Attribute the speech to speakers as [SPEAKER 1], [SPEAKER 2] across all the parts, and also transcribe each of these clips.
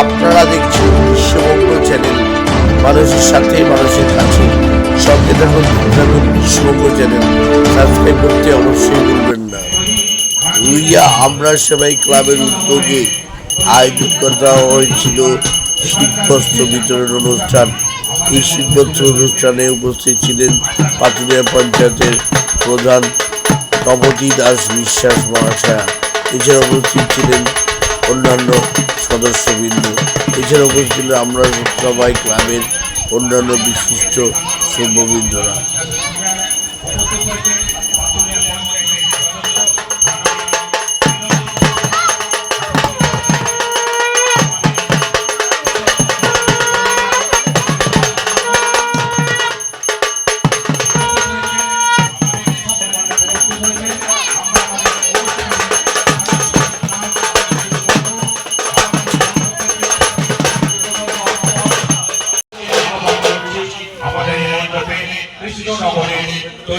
[SPEAKER 1] আপনারা দেখছেন বিশ্ববঙ্গ চ্যানেল। মানুষের সাথে মানুষের কাছে। সঙ্গে থাকুন থাকুন বিশ্ববঙ্গ চ্যানেল। সাবস্ক্রাইব করতে অবশ্যই ভুলবেন না। রুইয়া আমরা সবাই ক্লাবের উদ্যোগে আয়োজন করা হয়েছিল শীতবস্ত্র বিতরণ অনুষ্ঠান। এই শীতবস্ত্র অনুষ্ঠানে উপস্থিত ছিলেন পাতুরিয়া পঞ্চায়েতের প্রধান তপতি দাস বিশ্বাস মহাশয়া। এছাড়া উপস্থিত ছিলেন অন্যান্য সদস্যবৃন্দ। এছাড়া উপস্থিত আমরা সবাই ক্লাবের অন্যান্য বিশিষ্ট সভ্যবৃন্দরা।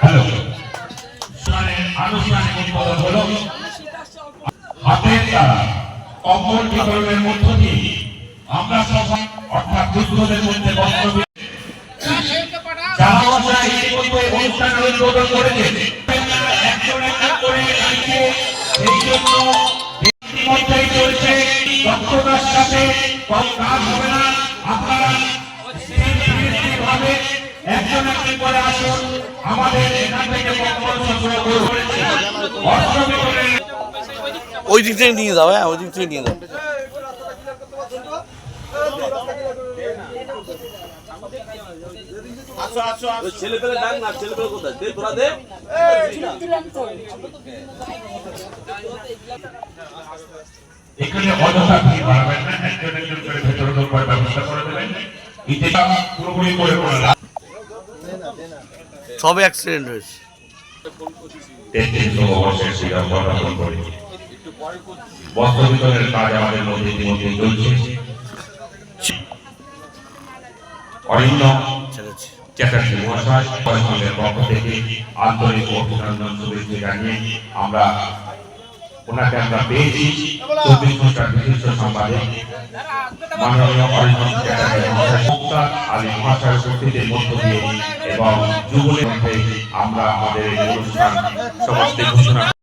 [SPEAKER 2] হ্যালো আনুষ্ঠানিক উদ্বোধন হলো। হাতের দ্বারা কম্বল বিতরণের মধ্য দিয়ে আমরা সবাই, অর্থাৎ দুস্থদের মধ্যে যারা আমরা উদ্বোধন করেছেন একজন একজন করে দাঁড়িয়ে এই জন্য ইতিমধ্যেই চলছে। দক্ষতার সাথে কম কাজ হবে না। আপনারা ভাবে একজন একজন করে আসুন আমাদের এখান থেকে বক্তব্য শুরু করুন। অষ্টমী করে
[SPEAKER 1] ওই দিক থেকে নিয়ে যাও হ্যাঁ ওই দিক থেকে নিয়ে যাও।
[SPEAKER 3] ছেলে পেলে ডাক না ছেলে পেলে কোথায়? দে তোরা দে।
[SPEAKER 2] এখানে অযথা ভিড় বাড়াবেন না একজন একজন করে ভেতরে ঢোকবার ব্যবস্থা করে দেবেন এতে পুরোপুরি করে লাভ
[SPEAKER 1] সব অ্যাক্সিডেন্ট হয়েছে।
[SPEAKER 2] আমরা ওনাকে আমরা পেয়েছি। চব্বিশ ঘণ্টার বিশিষ্ট সংবাদে মাননীয় অরিন্দম মুক্তার মধ্য এবং আমরা আমাদের অনুষ্ঠান সমাজকে ঘোষণা